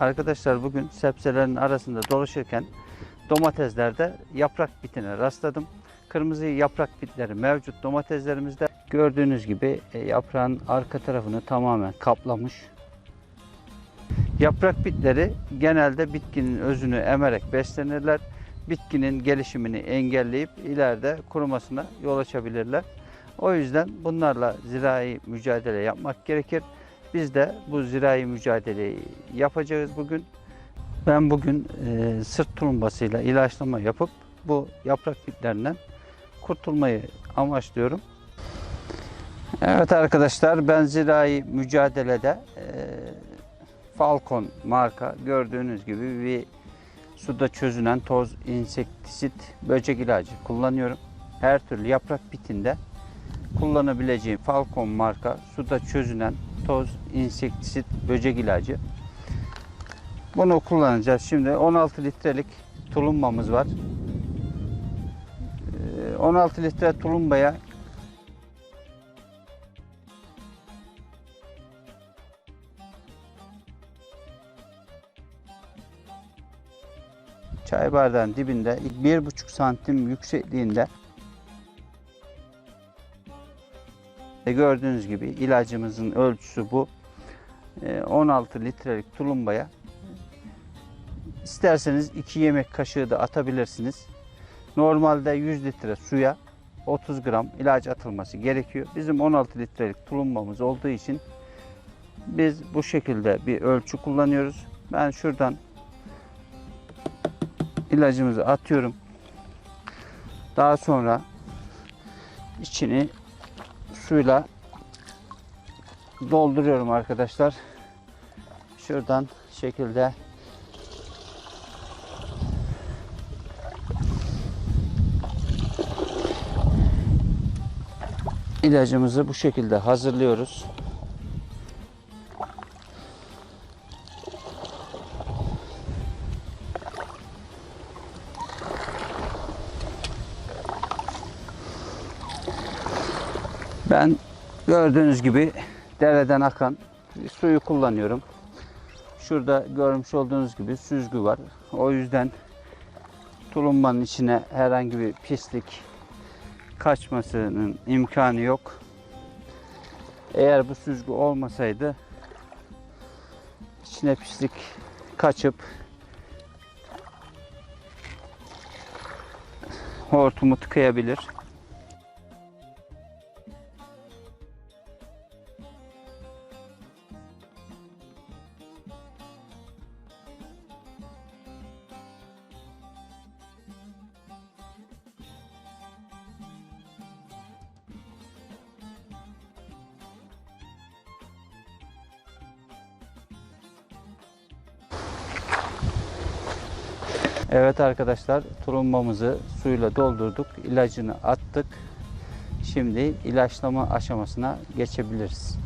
Arkadaşlar bugün sebzelerin arasında dolaşırken domateslerde yaprak bitine rastladım. Kırmızı yaprak bitleri mevcut domateslerimizde. Gördüğünüz gibi e, yaprağın arka tarafını tamamen kaplamış. Yaprak bitleri genelde bitkinin özünü emerek beslenirler. Bitkinin gelişimini engelleyip ileride kurumasına yol açabilirler. O yüzden bunlarla zirai mücadele yapmak gerekir. Biz de bu zirai mücadeleyi yapacağız bugün. Ben bugün e, sırt tulumbasıyla ilaçlama yapıp bu yaprak bitlerinden kurtulmayı amaçlıyorum. Evet arkadaşlar ben zirai mücadelede e, Falcon marka gördüğünüz gibi bir suda çözünen toz insektisit böcek ilacı kullanıyorum. Her türlü yaprak bitinde kullanabileceğim Falcon marka suda çözünen toz insektisit böcek ilacı. Bunu kullanacağız. Şimdi 16 litrelik tulumbamız var. Ee, 16 litre tulumbaya çay bardağın dibinde 1,5 santim yüksekliğinde ve gördüğünüz gibi ilacımızın ölçüsü bu. Ee, 16 litrelik tulumbaya isterseniz 2 yemek kaşığı da atabilirsiniz. Normalde 100 litre suya 30 gram ilaç atılması gerekiyor. Bizim 16 litrelik tulumbamız olduğu için biz bu şekilde bir ölçü kullanıyoruz. Ben şuradan ilacımızı atıyorum. Daha sonra içini suyla dolduruyorum arkadaşlar. Şuradan şekilde ilacımızı bu şekilde hazırlıyoruz. Ben gördüğünüz gibi dereden akan suyu kullanıyorum. Şurada görmüş olduğunuz gibi süzgü var. O yüzden tulumbanın içine herhangi bir pislik kaçmasının imkanı yok. Eğer bu süzgü olmasaydı içine pislik kaçıp hortumu tıkayabilir. Evet arkadaşlar tulumbamızı suyla doldurduk. ilacını attık. Şimdi ilaçlama aşamasına geçebiliriz.